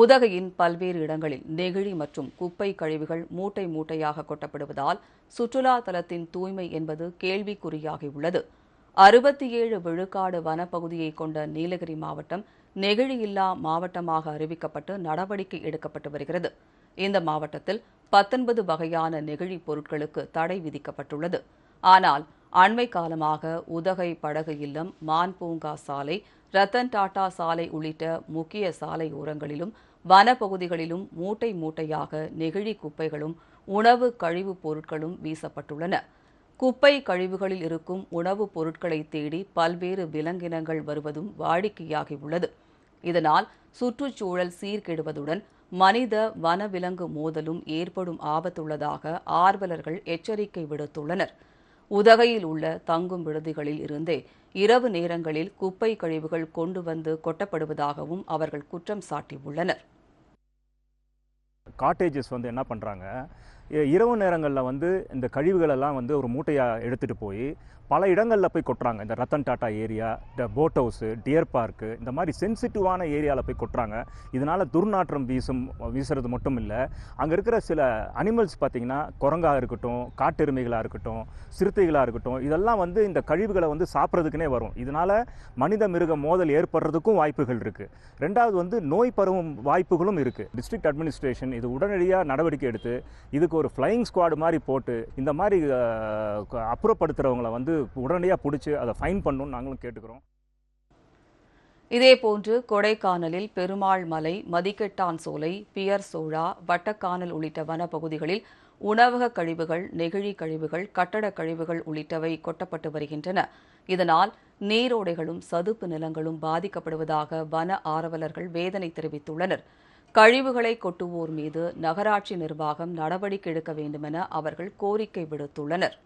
உதகையின் பல்வேறு இடங்களில் நெகிழி மற்றும் குப்பை கழிவுகள் மூட்டை மூட்டையாக கொட்டப்படுவதால் சுற்றுலா தலத்தின் தூய்மை என்பது கேள்விக்குறியாகியுள்ளது. அறுபத்தி ஏழு விழுக்காடு வனப்பகுதியை கொண்ட நீலகிரி மாவட்டம் நெகிழியில்லா மாவட்டமாக அறிவிக்கப்பட்டு நடவடிக்கை எடுக்கப்பட்டு வருகிறது. இந்த மாவட்டத்தில் பத்தொன்பது வகையான நெகிழி பொருட்களுக்கு தடை விதிக்கப்பட்டுள்ளது. ஆனால் அண்மை காலமாக உதகை படகு இல்லம் மான்பூங்கா சாலை ரத்தன் டாடா சாலை உள்ளிட்ட முக்கிய சாலை ஓரங்களிலும் வனப்பகுதிகளிலும் மூட்டை மூட்டையாக நெகிழி குப்பைகளும் உணவு கழிவுப் பொருட்களும் வீசப்பட்டுள்ளன. குப்பை கழிவுகளில் இருக்கும் உணவுப் பொருட்களை தேடி பல்வேறு விலங்கினங்கள் வருவதும் வாடிக்கையாகியுள்ளது. இதனால் சுற்றுச்சூழல் சீர்கெடுவதுடன் மனித வனவிலங்கு மோதலும் ஏற்படும் ஆபத்துள்ளதாக ஆர்வலர்கள் எச்சரிக்கை விடுத்துள்ளனர். உதகையில் உள்ள தங்கும் விடுதிகளில் இருந்தே இரவு நேரங்களில் குப்பை கழிவுகள் கொண்டு வந்து கொட்டப்படுவதாகவும் அவர்கள் குற்றம் சாட்டியுள்ளனர். காட்டேஜஸ் வந்து என்ன பண்ணுறாங்க இரவு நேரங்களில் வந்து இந்த கழிவுகளெல்லாம் வந்து ஒரு மூட்டையாக எடுத்துகிட்டு போய் பல இடங்களில் போய் கொட்டுறாங்க. இந்த ரத்தன் டாட்டா ஏரியா இந்த போட் ஹவுஸு டியர் பார்க்கு இந்த மாதிரி சென்சிட்டிவான ஏரியாவில் போய் கொட்டுறாங்க. இதனால் துர்நாற்றம் வீசும் வீசுறது மட்டும் இல்லை. அங்கே இருக்கிற சில அனிமல்ஸ் பார்த்திங்கன்னா குரங்காக இருக்கட்டும் காட்டெருமைகளாக இருக்கட்டும் சிறுத்தைகளாக இருக்கட்டும் இதெல்லாம் வந்து இந்த கழிவுகளை வந்து சாப்பிட்றதுக்குனே வரும். இதனால் மனித மிருக மோதல் ஏற்படுறதுக்கும் வாய்ப்புகள் இருக்குது ரெண்டாவது வந்து நோய் பரவும் வாய்ப்புகளும் இருக்குது டிஸ்ட்ரிக்ட் அட்மினிஸ்ட்ரேஷன் இது உடனடியாக நடவடிக்கை எடுத்து இதுக்கு ஒரு ஃப்ளையிங் ஸ்குவாடு மாதிரி போட்டு இந்த மாதிரி அப்புறப்படுத்துகிறவங்கள வந்து உடனடியாக பிடிச்சி அதை ஃபைன் பண்ணணும்னு நாங்களும் கேட்டுக்கிறோம். இதேபோன்று கொடைக்கானலில் பெருமாள் மலை மதிக்கெட்டான் சோலை பியர் சோழா வட்டக்கானல் உள்ளிட்ட வனப்பகுதிகளில் உணவக கழிவுகள் நெகிழி கழிவுகள் கட்டடக் கழிவுகள் உள்ளிட்டவை கொட்டப்பட்டு வருகின்றன. இதனால் நீரோடைகளும் சதுப்பு நிலங்களும் பாதிக்கப்படுவதாக வன ஆர்வலர்கள் வேதனை தெரிவித்துள்ளனர். கழிவுகளை கொட்டுவோர் மீது நகராட்சி நிர்வாகம் நடவடிக்கை எடுக்க வேண்டுமென அவர்கள் கோரிக்கை விடுத்துள்ளனர்.